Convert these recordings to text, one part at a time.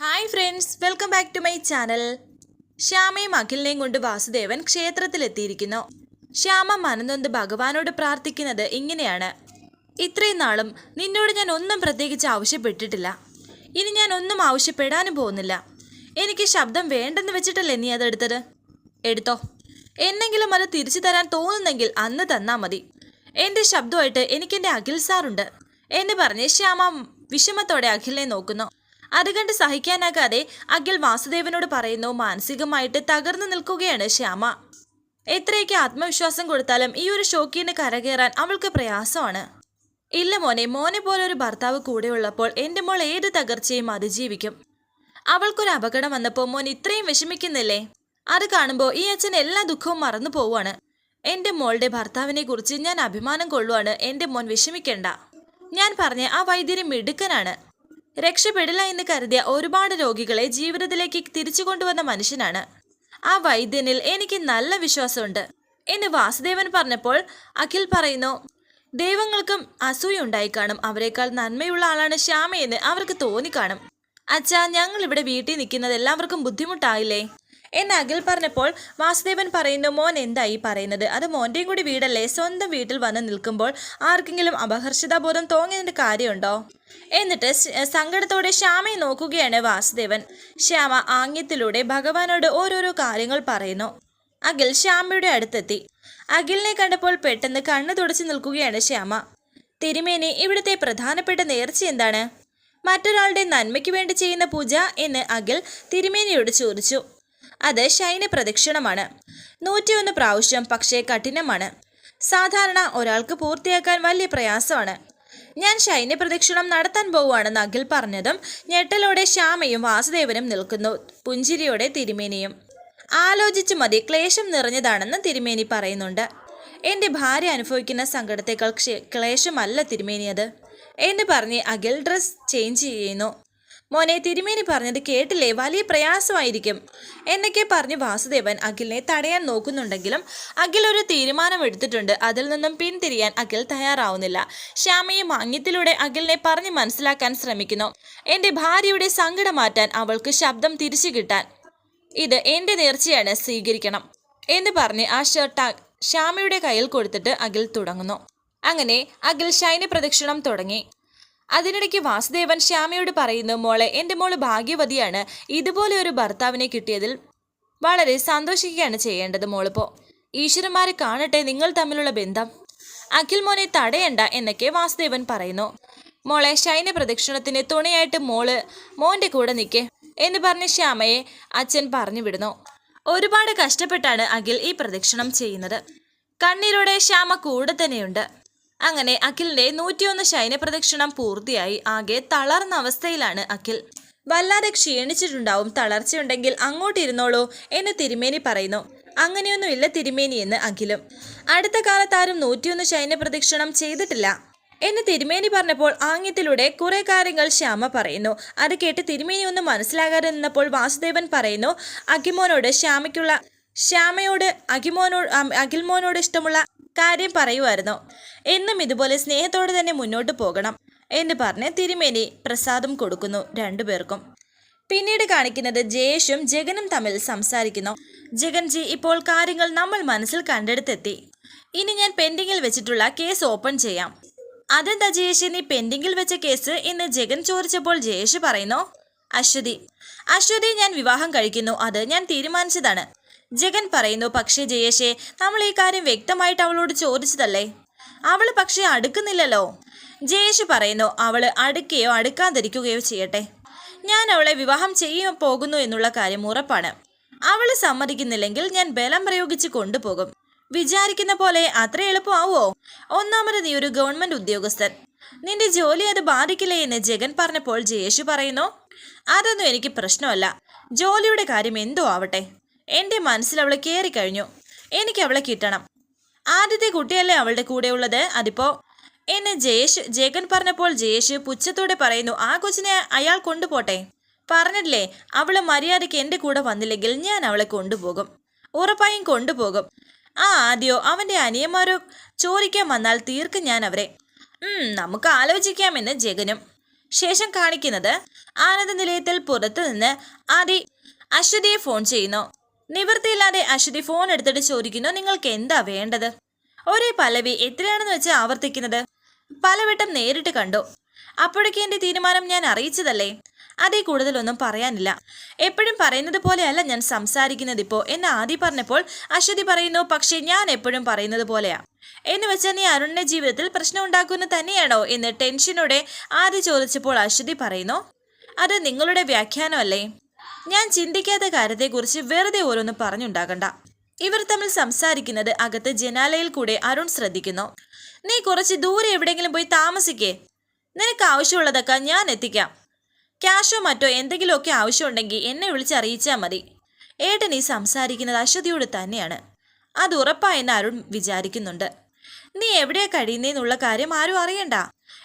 Hi friends welcome back to my channel ശ്യാമയും അഖിലിനെയും കൊണ്ട് വാസുദേവൻ ക്ഷേത്രത്തിലെത്തിയിരിക്കുന്നു. ശ്യാമ മനനൊന്ത് ഭഗവാനോട് പ്രാർത്ഥിക്കുന്നത് ഇങ്ങനെയാണ്. ഇത്രയും നാളും നിന്നോട് ഞാൻ ഒന്നും പ്രത്യേകിച്ച് ആവശ്യപ്പെട്ടിട്ടില്ല. ഇനി ഞാൻ ഒന്നും ആവശ്യപ്പെടാനും പോകുന്നില്ല. എനിക്ക് ശബ്ദം വേണ്ടെന്ന് വെച്ചിട്ടല്ലേ നീ അതെടുത്തത് എടുത്തോ. എന്നെങ്കിലും അത് തിരിച്ചു തരാൻ തോന്നുന്നെങ്കിൽ അന്ന് തന്നാൽ മതി. എന്റെ ശബ്ദമായിട്ട് എനിക്കെന്റെ അഖിൽ സാറുണ്ട്. എന്ന് പറഞ്ഞ് ശ്യാമ വിഷമത്തോടെ അഖിലിനെ നോക്കുന്നു. അത് കണ്ട് സഹിക്കാനാകാതെ അഖിൽ വാസുദേവനോട് പറയുന്നു മാനസികമായിട്ട് തകർന്നു നിൽക്കുകയാണ് ശ്യാമ. എത്രയൊക്കെ ആത്മവിശ്വാസം കൊടുത്താലും ഈ ഒരു ഷോക്കിന് കരകയറാൻ അവൾക്ക് പ്രയാസമാണ്. ഇല്ല മോനെ മോനെ പോലെ ഒരു ഭർത്താവ് കൂടെ ഉള്ളപ്പോൾ എന്റെ മോൾ ഏത് തകർച്ചയും അതിജീവിക്കും. അവൾക്കൊരു അപകടം വന്നപ്പോൾ മോൻ ഇത്രയും വിഷമിക്കുന്നില്ലേ? അത് കാണുമ്പോൾ ഈ അച്ഛൻ എല്ലാ ദുഃഖവും മറന്നു പോവാണ് എന്റെ മോളുടെ ഭർത്താവിനെ കുറിച്ച് ഞാൻ അഭിമാനം കൊള്ളുവാണ് എന്റെ മോൻ വിഷമിക്കേണ്ട. ഞാൻ പറഞ്ഞ ആ വൈദ്യര് മിടുക്കനാണ്. രക്ഷപ്പെടില്ല എന്ന് കരുതിയ ഒരുപാട് രോഗികളെ ജീവിതത്തിലേക്ക് തിരിച്ചു കൊണ്ടുവന്ന മനുഷ്യനാണ്. ആ വൈദ്യനിൽ എനിക്ക് നല്ല വിശ്വാസമുണ്ട് എന്ന് വാസുദേവൻ പറഞ്ഞപ്പോൾ അഖിൽ പറയുന്നു ദൈവങ്ങൾക്കും അസൂയുണ്ടായി കാണും അവരെക്കാൾ നന്മയുള്ള ആളാണ് ശ്യാമയെന്ന് അവർക്ക് തോന്നിക്കാണും. അച്ഛാ ഞങ്ങൾ ഇവിടെ വീട്ടിൽ നിൽക്കുന്നത് എല്ലാവർക്കും ബുദ്ധിമുട്ടായില്ലേ? എന്ന് അഖിൽ പറഞ്ഞപ്പോൾ വാസുദേവൻ പറയുന്നു മോൻ എന്തായി പറയുന്നത്? അത് മോന്റെയും കൂടി വീടല്ലേ? സ്വന്തം വീട്ടിൽ വന്ന് നിൽക്കുമ്പോൾ ആർക്കെങ്കിലും അപഹർഷിതാബോധം തോന്നിയതിന്റെ കാര്യമുണ്ടോ? എന്നിട്ട് സങ്കടത്തോടെ ശ്യാമയെ നോക്കുകയാണ് വാസുദേവൻ. ശ്യാമ ആംഗ്യത്തിലൂടെ ഭഗവാനോട് ഓരോരോ കാര്യങ്ങൾ പറയുന്നു. അഖിൽ ശ്യാമയുടെ അടുത്തെത്തി. അഖിലിനെ കണ്ടപ്പോൾ പെട്ടെന്ന് കണ്ണു തുടച്ചു നിൽക്കുകയാണ് ശ്യാമ. തിരുമേനി ഇവിടുത്തെ പ്രധാനപ്പെട്ട നേർച്ച എന്താണ്? മറ്റൊരാളുടെ നന്മയ്ക്ക് വേണ്ടി ചെയ്യുന്ന പൂജ? എന്ന് അഖിൽ തിരുമേനിയോട് ചോദിച്ചു. അത് ശൈന പ്രദക്ഷിണമാണ്. നൂറ്റിയൊന്ന് പ്രാവശ്യം പക്ഷേ കഠിനമാണ്. സാധാരണ ഒരാൾക്ക് പൂർത്തിയാക്കാൻ വലിയ പ്രയാസമാണ്. ഞാൻ ശൈന്യ പ്രദക്ഷിണം നടത്താൻ പോവുകയാണെന്ന് അഖിൽ പറഞ്ഞതും ഞെട്ടലോടെ ശ്യാമയും വാസുദേവനും നിൽക്കുന്നു പുഞ്ചിരിയോടെ തിരുമേനിയും. ആലോചിച്ചു മതി ക്ലേശം നിറഞ്ഞതാണെന്ന് തിരുമേനി പറയുന്നുണ്ട്. എന്റെ ഭാര്യ അനുഭവിക്കുന്ന സങ്കടത്തേക്കാൾ ക്ലേശമല്ല തിരുമേനി അത്. എന്ന് പറഞ്ഞ് അഖിൽ ഡ്രസ് ചേഞ്ച് ചെയ്യുന്നു. മോനെ തിരുമേനി പറഞ്ഞത് കേട്ടില്ലേ? വലിയ പ്രയാസമായിരിക്കും. എന്നൊക്കെ പറഞ്ഞ് വാസുദേവൻ അഖിലിനെ തടയാൻ നോക്കുന്നുണ്ടെങ്കിലും അഖിൽ ഒരു തീരുമാനം എടുത്തിട്ടുണ്ട്. അതിൽ നിന്നും പിന്തിരിയാൻ അഖിൽ തയ്യാറാവുന്നില്ല. ശ്യാമയും മാങ്ങ്യത്തിലൂടെ അഖിലിനെ പറഞ്ഞ് മനസ്സിലാക്കാൻ ശ്രമിക്കുന്നു. എന്റെ ഭാര്യയുടെ സങ്കടം മാറ്റാൻ അവൾക്ക് ശബ്ദം തിരിച്ചു കിട്ടാൻ. ഇത് എന്റെ നേർച്ചയാണ് സ്വീകരിക്കണം എന്ന് പറഞ്ഞ് ആ ഷർട്ട് ശ്യാമയുടെ കയ്യിൽ കൊടുത്തിട്ട് അഖിൽ തുടങ്ങുന്നു. അങ്ങനെ അഖിൽ ശൈന പ്രദക്ഷിണം തുടങ്ങി. അതിനിടയ്ക്ക് വാസുദേവൻ ശ്യാമയോട് പറയുന്നു മോളെ എന്റെ മോൾ ഭാഗ്യവതിയാണ്. ഇതുപോലെ ഒരു ഭർത്താവിനെ കിട്ടിയതിൽ വളരെ സന്തോഷിക്കുകയാണ് ചെയ്യേണ്ടത് മോളിപ്പോ. ഈശ്വരന്മാരെ കാണട്ടെ നിങ്ങൾ തമ്മിലുള്ള ബന്ധം. അഖിൽ മോനെ തടയണ്ട എന്നൊക്കെ വാസുദേവൻ പറയുന്നു. മോളെ ശൈന പ്രദക്ഷിണത്തിന് തുണയായിട്ട് മോൾ മോന്റെ കൂടെ നിൽക്കേ എന്ന് പറഞ്ഞ് ശ്യാമയെ അച്ഛൻ പറഞ്ഞു വിടുന്നു. ഒരുപാട് കഷ്ടപ്പെട്ടാണ് അഖിൽ ഈ പ്രദക്ഷിണം ചെയ്യുന്നത്. കണ്ണീരോടെ ശ്യാമ കൂടെ തന്നെയുണ്ട്. അങ്ങനെ അഖിലിന്റെ നൂറ്റിയൊന്ന് ശയന പ്രദക്ഷിണം പൂർത്തിയായി. ആകെ തളർന്ന അവസ്ഥയിലാണ് അഖിൽ. വല്ലാതെ ക്ഷീണിച്ചിട്ടുണ്ടാവും. തളർച്ചയുണ്ടെങ്കിൽ അങ്ങോട്ടിരുന്നോളൂ എന്ന് തിരുമേനി പറയുന്നു. അങ്ങനെയൊന്നുമില്ല തിരുമേനി എന്ന് അഖിലും. അടുത്ത കാലത്ത് ആരും നൂറ്റിയൊന്ന് ശയന പ്രദക്ഷിണം ചെയ്തിട്ടില്ല എന്ന് തിരുമേനി പറഞ്ഞപ്പോൾ ആംഗ്യത്തിലൂടെ കുറെ കാര്യങ്ങൾ ശ്യാമ പറയുന്നു. അത് കേട്ട് തിരുമേനി ഒന്നും മനസ്സിലാകാതെ നിന്നപ്പോൾ വാസുദേവൻ പറയുന്നു അഖിമോനോട് ശ്യാമയ്ക്കുള്ള ശ്യാമയോട് അഖിമോനോട് അം- അഖിൽമോനോട് ഇഷ്ടമുള്ള കാര്യം പറയുമായിരുന്നു എന്നും ഇതുപോലെ സ്നേഹത്തോടെ തന്നെ മുന്നോട്ട് പോകണം എന്ന് പറഞ്ഞ് തിരുമേനി പ്രസാദം കൊടുക്കുന്നു രണ്ടുപേർക്കും. പിന്നീട് കാണിക്കുന്നത് ജയേഷും ജഗനും തമ്മിൽ സംസാരിക്കുന്നു. ജഗൻജി ഇപ്പോൾ കാര്യങ്ങൾ നമ്മൾ മനസ്സിൽ കണ്ടെടുത്തെത്തി. ഇനി ഞാൻ പെൻഡിങ്ങിൽ വെച്ചിട്ടുള്ള കേസ് ഓപ്പൺ ചെയ്യാം. അതെന്താ ജയേഷ്? നീ പെൻഡിങ്ങിൽ വെച്ച കേസ് എന്ന് ജഗൻ ചോദിച്ചപ്പോൾ ജയേഷ് പറയുന്നു? അശ്വതി. അശ്വതി ഞാൻ വിവാഹം കഴിക്കുന്നു. അത് ഞാൻ തീരുമാനിച്ചതാണ്. ജഗൻ പറയുന്നു പക്ഷേ ജയേഷേ നമ്മൾ ഈ കാര്യം വ്യക്തമായിട്ട് അവളോട് ചോദിച്ചതല്ലേ? അവൾ പക്ഷെ അടുക്കുന്നില്ലല്ലോ. ജയേഷ് പറയുന്നു അവൾ അടുക്കുകയോ അടുക്കാതിരിക്കുകയോ ചെയ്യട്ടെ. ഞാൻ അവളെ വിവാഹം ചെയ്യാൻ പോകുന്നു എന്നുള്ള കാര്യം ഉറപ്പാണ്. അവൾ സമ്മതിക്കുന്നില്ലെങ്കിൽ ഞാൻ ബലം പ്രയോഗിച്ച് കൊണ്ടുപോകും. വിചാരിക്കുന്ന പോലെ അത്ര എളുപ്പമാവോ? ഒന്നാമത് നീ ഒരു ഗവൺമെന്റ് ഉദ്യോഗസ്ഥൻ. നിന്റെ ജോലി അത് ബാധിക്കില്ലേ എന്ന് ജഗൻ പറഞ്ഞപ്പോൾ ജയേഷ് പറയുന്നു അതൊന്നും എനിക്ക് പ്രശ്നമല്ല. ജോലിയുടെ കാര്യം എന്തോ ആവട്ടെ. എന്റെ മനസ്സിൽ അവളെ കയറി കഴിഞ്ഞു. എനിക്ക് അവളെ കിട്ടണം. ആദ്യത്തെ കുട്ടിയല്ലേ അവളുടെ കൂടെ ഉള്ളത്? അതിപ്പോ എന്നെ ജയേഷ് ജേകൻ പറഞ്ഞപ്പോൾ ജയേഷ് പുച്ഛത്തോടെ പറയുന്നു ആ കൊച്ചിനെ അയാൾ കൊണ്ടുപോട്ടെ. പറഞ്ഞില്ലേ അവൾ മര്യാദയ്ക്ക് എന്റെ കൂടെ വന്നില്ലെങ്കിൽ ഞാൻ അവളെ കൊണ്ടുപോകും. ഉറപ്പായും കൊണ്ടുപോകും. ആ ആദ്യോ അവന്റെ അനിയന്മാരോ ചോദിക്കാൻ വന്നാൽ തീർക്കും ഞാൻ അവരെ. നമുക്ക് ആലോചിക്കാമെന്ന് ജഗനും ശേഷം കാണിക്കുന്നത് ആനന്ദ നിലയത്തിൽ പുറത്തു നിന്ന് ആദി അശ്വതിയെ ഫോൺ ചെയ്യുന്നു. നിവൃത്തിയില്ലാതെ അശ്വതി ഫോൺ എടുത്തിട്ട് ചോദിക്കുന്നു നിങ്ങൾക്ക് എന്താ വേണ്ടത്? ഒരേ പലവി എത്രയാണെന്ന് വെച്ച് ആവർത്തിക്കുന്നത് പലവട്ടം നേരിട്ട് കണ്ടു. അപ്പോഴേക്ക് എന്റെ തീരുമാനം ഞാൻ അറിയിച്ചതല്ലേ? അതേ കൂടുതലൊന്നും പറയാനില്ല. എപ്പോഴും പറയുന്നത് പോലെയല്ല ഞാൻ സംസാരിക്കുന്നത് ഇപ്പോ എന്ന് ആദ്യം പറഞ്ഞപ്പോൾ അശ്വതി പറയുന്നു പക്ഷേ ഞാൻ എപ്പോഴും പറയുന്നത് പോലെയാ. എന്ന് വെച്ചാൽ നീ അരുണിന്റെ ജീവിതത്തിൽ പ്രശ്നം ഉണ്ടാക്കുന്ന തന്നെയാണോ? എന്ന് ടെൻഷനോടെ ആദ്യം ചോദിച്ചപ്പോൾ അശ്വതി പറയുന്നു അത് നിങ്ങളുടെ വ്യാഖ്യാനമല്ലേ? ഞാൻ ചിന്തിക്കാത്ത കാര്യത്തെക്കുറിച്ച് വെറുതെ ഓരോന്ന് പറഞ്ഞുണ്ടാകണ്ട. ഇവർ തമ്മിൽ സംസാരിക്കുന്നത് അകത്ത് ജനാലയിൽ കൂടെ അരുൺ ശ്രദ്ധിക്കുന്നു. നീ കുറച്ച് ദൂരെ എവിടെയെങ്കിലും പോയി താമസിക്കേ. നിനക്ക് ആവശ്യമുള്ളതൊക്കെ ഞാൻ എത്തിക്കാം. ക്യാഷോ മറ്റോ എന്തെങ്കിലുമൊക്കെ ആവശ്യമുണ്ടെങ്കിൽ എന്നെ വിളിച്ചറിയിച്ചാൽ മതി. ഏട്ടൻ ഈ സംസാരിക്കുന്നത് അശ്വതിയോട് തന്നെയാണ്. അത് ഉറപ്പായെന്ന് അരുൺ വിചാരിക്കുന്നുണ്ട്. നീ എവിടെയാ കഴിയുന്നേന്നുള്ള കാര്യം ആരും അറിയണ്ട.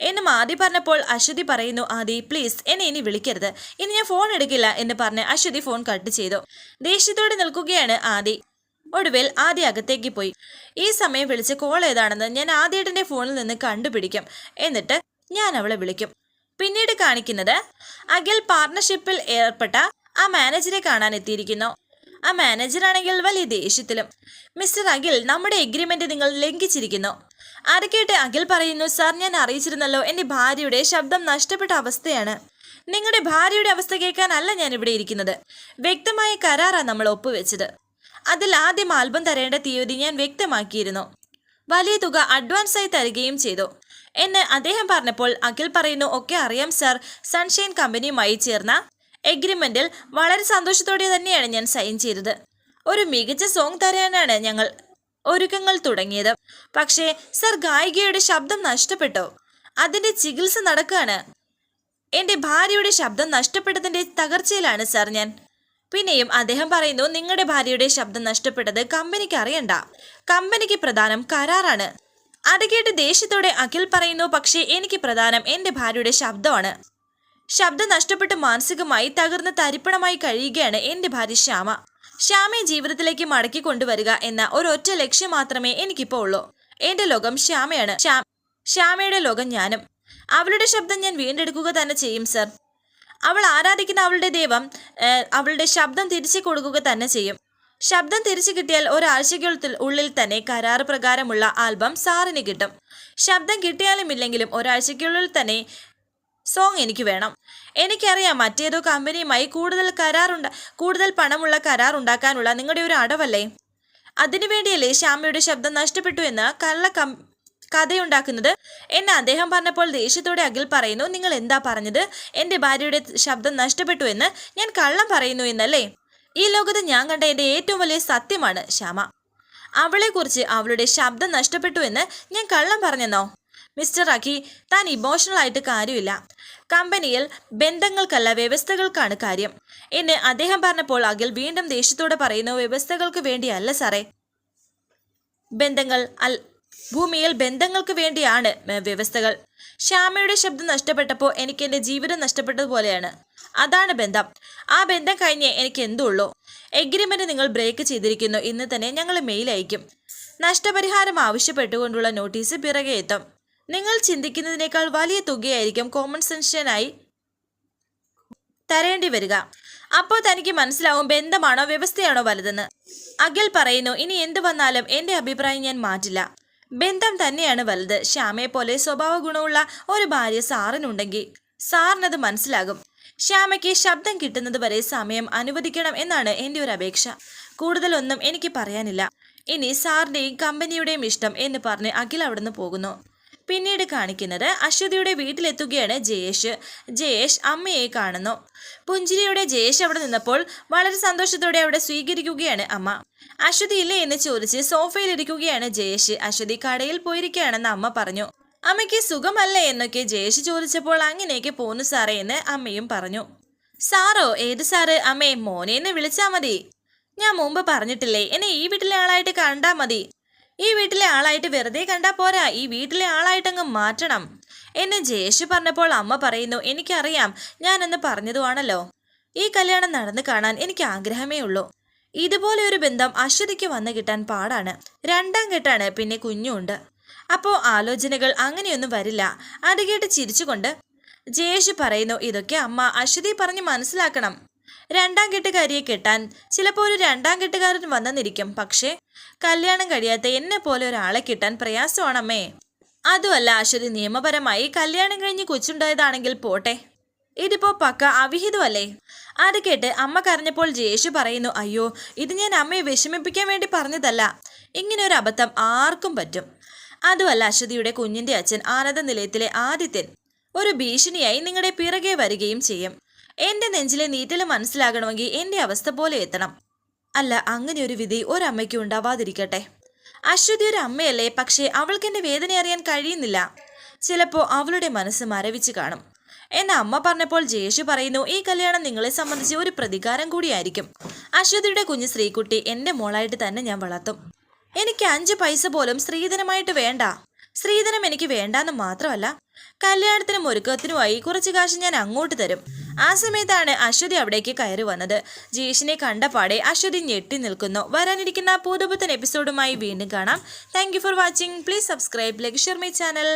എന്നും ആദി പറഞ്ഞപ്പോൾ അശ്വതി പറയുന്നു ആദി പ്ലീസ് എന്നെ ഇനി വിളിക്കരുത്. ഇനി ഞാൻ ഫോൺ എടുക്കില്ല എന്ന് പറഞ്ഞ് അശ്വതി ഫോൺ കട്ട് ചെയ്തു. ദേഷ്യത്തോടെ നിൽക്കുകയാണ് ആദി. ഒടുവിൽ ആദി അകത്തേക്ക് പോയി. ഈ സമയം വിളിച്ച് കോൾ ഏതാണെന്ന് ഞാൻ ആദ്യേട്ടന്റെ ഫോണിൽ നിന്ന് കണ്ടുപിടിക്കും എന്നിട്ട് ഞാൻ അവളെ വിളിക്കും. പിന്നീട് കാണിക്കുന്നത് അഖിൽ പാർട്ണർഷിപ്പിൽ ഏർപ്പെട്ട ആ മാനേജറെ കാണാൻ എത്തിയിരിക്കുന്നു. ആ മാനേജറാണെങ്കിൽ വലിയ ദേഷ്യത്തിലും. മിസ്റ്റർ അഖിൽ നമ്മുടെ എഗ്രിമെന്റ് നിങ്ങൾ ലംഘിച്ചിരിക്കുന്നു. അത് കേട്ട് അഖിൽ പറയുന്നു സാർ ഞാൻ അറിയിച്ചിരുന്നല്ലോ എന്റെ ഭാര്യയുടെ ശബ്ദം നഷ്ടപ്പെട്ട അവസ്ഥയാണ്. നിങ്ങളുടെ ഭാര്യയുടെ അവസ്ഥ കേൾക്കാനല്ല ഞാൻ ഇവിടെ ഇരിക്കുന്നത്. വ്യക്തമായ കരാറാണ് നമ്മൾ ഒപ്പുവെച്ചത്. അതിൽ ആദ്യം ആൽബം തരേണ്ട തീയതി ഞാൻ വ്യക്തമാക്കിയിരുന്നു. വലിയ തുക അഡ്വാൻസായി തരികയും ചെയ്തു. എന്ന് അദ്ദേഹം പറഞ്ഞപ്പോൾ അഖിൽ പറയുന്നു ഒക്കെ അറിയാം സർ. സൺഷൈൻ കമ്പനിയുമായി ചേർന്ന എഗ്രിമെന്റിൽ വളരെ സന്തോഷത്തോടെ തന്നെയാണ് ഞാൻ സൈൻ ചെയ്തത്. ഒരു മികച്ച സോങ് തരാനാണ് ഞങ്ങൾ ഒരുക്കങ്ങൾ തുടങ്ങിയത്. പക്ഷേ സർ ഗായികയുടെ ശബ്ദം നഷ്ടപ്പെട്ടു? അതിന്റെ ചികിത്സ നടക്കുകയാണ് എന്റെ ഭാര്യയുടെ ശബ്ദം നഷ്ടപ്പെട്ടതിന്റെ തകർച്ചയിലാണ് സർ ഞാൻ. പിന്നെയും അദ്ദേഹം പറയുന്നു നിങ്ങളുടെ ഭാര്യയുടെ ശബ്ദം നഷ്ടപ്പെട്ടത് കമ്പനിക്ക് അറിയണ്ട. കമ്പനിക്ക് പ്രധാനം കരാറാണ്. അത് കേട്ട് ദേഷ്യത്തോടെ അഖിൽ പറയുന്നു പക്ഷേ എനിക്ക് പ്രധാനം എന്റെ ഭാര്യയുടെ ശബ്ദമാണ്. ശബ്ദം നഷ്ടപ്പെട്ട് മാനസികമായി തകർന്ന് തരിപ്പണമായി കഴിയുകയാണ് എന്റെ ഭാര്യ ശ്യാമ. ശ്യാമയെ ജീവിതത്തിലേക്ക് മടക്കി കൊണ്ടുവരിക എന്ന ഒരൊറ്റ ലക്ഷ്യം മാത്രമേ എനിക്കിപ്പോൾ ഉള്ളൂ. എന്റെ ലോകം ശ്യാമയാണ്. ശ്യാ ശ്യാമയുടെ ലോകം ഞാനും. അവളുടെ ശബ്ദം ഞാൻ വീണ്ടെടുക്കുക തന്നെ ചെയ്യും സർ. അവൾ ആരാധിക്കുന്ന അവളുടെ ദൈവം അവളുടെ ശബ്ദം തിരിച്ചു കൊടുക്കുക തന്നെ ചെയ്യും. ശബ്ദം തിരിച്ചു കിട്ടിയാൽ ഒരാഴ്ചയ്ക്കുള്ളിൽ ഉള്ളിൽ തന്നെ കരാറ് പ്രകാരമുള്ള ആൽബം സാറിന് കിട്ടും. ശബ്ദം കിട്ടിയാലും ഇല്ലെങ്കിലും ഒരാഴ്ചയ്ക്കുള്ളിൽ തന്നെ സോങ് എനിക്ക് വേണം. എനിക്കറിയാം മറ്റേതോ കമ്പനിയുമായി കൂടുതൽ കരാറുണ്ട കൂടുതൽ പണമുള്ള കരാർ ഉണ്ടാക്കാനുള്ള നിങ്ങളുടെ ഒരു അടവല്ലേ? അതിനുവേണ്ടിയല്ലേ ശ്യാമയുടെ ശബ്ദം നഷ്ടപ്പെട്ടു എന്ന് കള്ള കം കഥയുണ്ടാക്കുന്നത്? എന്നെ അദ്ദേഹം പറഞ്ഞപ്പോൾ ദേഷ്യത്തോടെ അഖിൽ പറയുന്നു നിങ്ങൾ എന്താ പറഞ്ഞത്? എന്റെ ഭാര്യയുടെ ശബ്ദം നഷ്ടപ്പെട്ടു എന്ന് ഞാൻ കള്ളം പറയുന്നു എന്നല്ലേ? ഈ ലോകത്ത് ഞാൻ കണ്ട എന്റെ ഏറ്റവും വലിയ സത്യമാണ് ശ്യാമ. അവളെക്കുറിച്ച് അവളുടെ ശബ്ദം നഷ്ടപ്പെട്ടു എന്ന് ഞാൻ കള്ളം പറഞ്ഞെന്നോ? മിസ്റ്റർ അഖി താൻ ഇമോഷണൽ ആയിട്ട് കാര്യമില്ല. കമ്പനിയിൽ ബന്ധങ്ങൾക്കല്ല വ്യവസ്ഥകൾക്കാണ് കാര്യം. എന്ന് അദ്ദേഹം പറഞ്ഞപ്പോൾ അഖിൽ വീണ്ടും ദേഷ്യത്തോടെ പറയുന്നു വ്യവസ്ഥകൾക്ക് വേണ്ടിയല്ല സാറേ. ബന്ധങ്ങൾ അൽ ഭൂമിയിൽ ബന്ധങ്ങൾക്ക് വേണ്ടിയാണ് വ്യവസ്ഥകൾ. ശ്യാമയുടെ ശബ്ദം നഷ്ടപ്പെട്ടപ്പോൾ എനിക്ക് എന്റെ ജീവിതം നഷ്ടപ്പെട്ടതുപോലെയാണ് അതാണ് ബന്ധം. ആ ബന്ധം കഴിഞ്ഞേ എനിക്ക് എന്തുള്ളൂ. എഗ്രിമെന്റ് നിങ്ങൾ ബ്രേക്ക് ചെയ്തിരിക്കുന്നു. ഇന്ന് തന്നെ ഞങ്ങൾ മെയിൽ അയക്കും നഷ്ടപരിഹാരം ആവശ്യപ്പെട്ടുകൊണ്ടുള്ള നോട്ടീസ് പിറകെ എത്തും. നിങ്ങൾ ചിന്തിക്കുന്നതിനേക്കാൾ വലിയ തുകയായിരിക്കും കോമൺ സെൻഷനായി തരേണ്ടി വരിക. അപ്പോൾ തനിക്ക് മനസ്സിലാവും ബന്ധമാണോ വ്യവസ്ഥയാണോ വലുതെന്ന്. അഖിൽ പറയുന്നു ഇനി എന്ത് വന്നാലും എന്റെ അഭിപ്രായം ഞാൻ മാറ്റില്ല. ബന്ധം തന്നെയാണ് വലുത്. ശ്യാമയെ പോലെ സ്വഭാവ ഗുണമുള്ള ഒരു ഭാര്യ സാറിനുണ്ടെങ്കിൽ സാറിനത് മനസ്സിലാകും. ശ്യാമയ്ക്ക് ശബ്ദം കിട്ടുന്നത് വരെ സമയം അനുവദിക്കണം എന്നാണ് എന്റെ ഒരു അപേക്ഷ. കൂടുതലൊന്നും എനിക്ക് പറയാനില്ല. ഇനി സാറിന്റെയും കമ്പനിയുടെയും ഇഷ്ടം എന്ന് പറഞ്ഞ് അഖിൽ അവിടുന്ന് പോകുന്നു. പിന്നീട് കാണിക്കുന്നത് അശ്വതിയുടെ വീട്ടിലെത്തുകയാണ് ജയേഷ്. ജയേഷ് അമ്മയെ കാണുന്നു. പുഞ്ചിരിയുടെ ജയേഷ് അവിടെ നിന്നപ്പോൾ വളരെ സന്തോഷത്തോടെ അവിടെ സ്വീകരിക്കുകയാണ് അമ്മ. അശ്വതി ഇല്ലേ എന്ന് ചോദിച്ച് സോഫയിലിരിക്കുകയാണ് ജയേഷ്. അശ്വതി കടയിൽ പോയിരിക്കുകയാണെന്ന് അമ്മ പറഞ്ഞു. അമ്മയ്ക്ക് സുഖമല്ലേ എന്നൊക്കെ ജയേഷ് ചോദിച്ചപ്പോൾ അങ്ങനെയൊക്കെ പോന്നു സാറേ എന്ന് അമ്മയും പറഞ്ഞു. സാറോ ഏത് സാറ്? അമ്മേ മോനെ എന്ന് വിളിച്ചാൽ മതി. ഞാൻ മുമ്പ് പറഞ്ഞിട്ടില്ലേ എന്നെ ഈ വീട്ടിലെ ആളായിട്ട് കണ്ടാൽ മതി. ഈ വീട്ടിലെ ആളായിട്ട് വെറുതെ കണ്ടാ പോരാ. ഈ വീട്ടിലെ ആളായിട്ടങ്ങ് മാറ്റണം. എന്നെ ജയേഷ് പറഞ്ഞപ്പോൾ അമ്മ പറയുന്നു എനിക്കറിയാം. ഞാനെന്ന് പറഞ്ഞതുമാണല്ലോ ഈ കല്യാണം നടന്നു കാണാൻ എനിക്ക് ആഗ്രഹമേ ഉള്ളൂ. ഇതുപോലെ ഒരു ബന്ധം അശ്വതിക്ക് വന്നു കിട്ടാൻ പാടാണ്. രണ്ടാം കെട്ടാണ് പിന്നെ കുഞ്ഞുണ്ട്. അപ്പോൾ ആലോചനകൾ അങ്ങനെയൊന്നും വരില്ല. അത് കേട്ട് ചിരിച്ചുകൊണ്ട് ജയേഷ് പറയുന്നു ഇതൊക്കെ അമ്മ അശ്വതി പറഞ്ഞ് മനസ്സിലാക്കണം. രണ്ടാം കെട്ടുകാരിയെ കെട്ടാൻ ചിലപ്പോൾ ഒരു രണ്ടാം കെട്ടുകാരൻ വന്നെന്നിരിക്കും പക്ഷേ കല്യാണം കഴിയാത്ത എന്നെ പോലെ ഒരാളെ കിട്ടാൻ പ്രയാസമാണമ്മേ. അതുമല്ല അശ്വതി നിയമപരമായി കല്യാണം കഴിഞ്ഞ് കൊച്ചുണ്ടായതാണെങ്കിൽ പോട്ടെ. ഇതിപ്പോ പക്ക അവിഹിതമല്ലേ? അത് കേട്ട് അമ്മ കരഞ്ഞപ്പോൾ ജയേഷു പറയുന്നു അയ്യോ ഇത് ഞാൻ അമ്മയെ വിഷമിപ്പിക്കാൻ വേണ്ടി പറഞ്ഞതല്ല. ഇങ്ങനെ ഒരു അബദ്ധം ആർക്കും പറ്റും. അതുമല്ല അശ്വതിയുടെ കുഞ്ഞിന്റെ അച്ഛൻ ആനന്ദ നിലയത്തിലെ ആദിത്യൻ ഒരു ഭീഷണിയായി നിങ്ങളുടെ പിറകെ വരികയും ചെയ്യും. എന്റെ നെഞ്ചിലെ നീറ്റൽ മനസ്സിലാകണമെങ്കിൽ എന്റെ അവസ്ഥ പോലെ എത്തണം. അല്ല അങ്ങനെ ഒരു വിധി ഒരമ്മയ്ക്ക് ഉണ്ടാവാതിരിക്കട്ടെ. അശ്വതി ഒരു അമ്മയല്ലേ പക്ഷേ അവൾക്ക് എന്റെ വേദന അറിയാൻ കഴിയുന്നില്ല. ചിലപ്പോ അവളുടെ മനസ്സ് മരവിച്ച് കാണും. എന്നാ അമ്മ പറഞ്ഞപ്പോൾ ജയേഷ് പറയുന്നു ഈ കല്യാണം നിങ്ങളെ സംബന്ധിച്ച് ഒരു പ്രതികാരം കൂടിയായിരിക്കും. അശ്വതിയുടെ കുഞ്ഞ് ശ്രീകുട്ടി എന്റെ മോളായിട്ട് തന്നെ ഞാൻ വളർത്തും. എനിക്ക് അഞ്ച് പൈസ പോലും സ്ത്രീധനമായിട്ട് വേണ്ട. സ്ത്രീധനം എനിക്ക് വേണ്ടാന്ന് മാത്രമല്ല കല്യാണത്തിനും ഒരുക്കത്തിനുമായി കുറച്ച് കാശ് ഞാൻ അങ്ങോട്ട് തരും. ആ സമയത്താണ് അശ്വതി അവിടേക്ക് കയറി വന്നത്. ജീഷിനെ കണ്ടപാടെ അശ്വതി ഞെട്ടി നിൽക്കുന്നു. വരാനിരിക്കുന്ന പുതുപുത്തൻ എപ്പിസോഡുമായി വീണ്ടും കാണാം. Thank for watching please subscribe like share my channel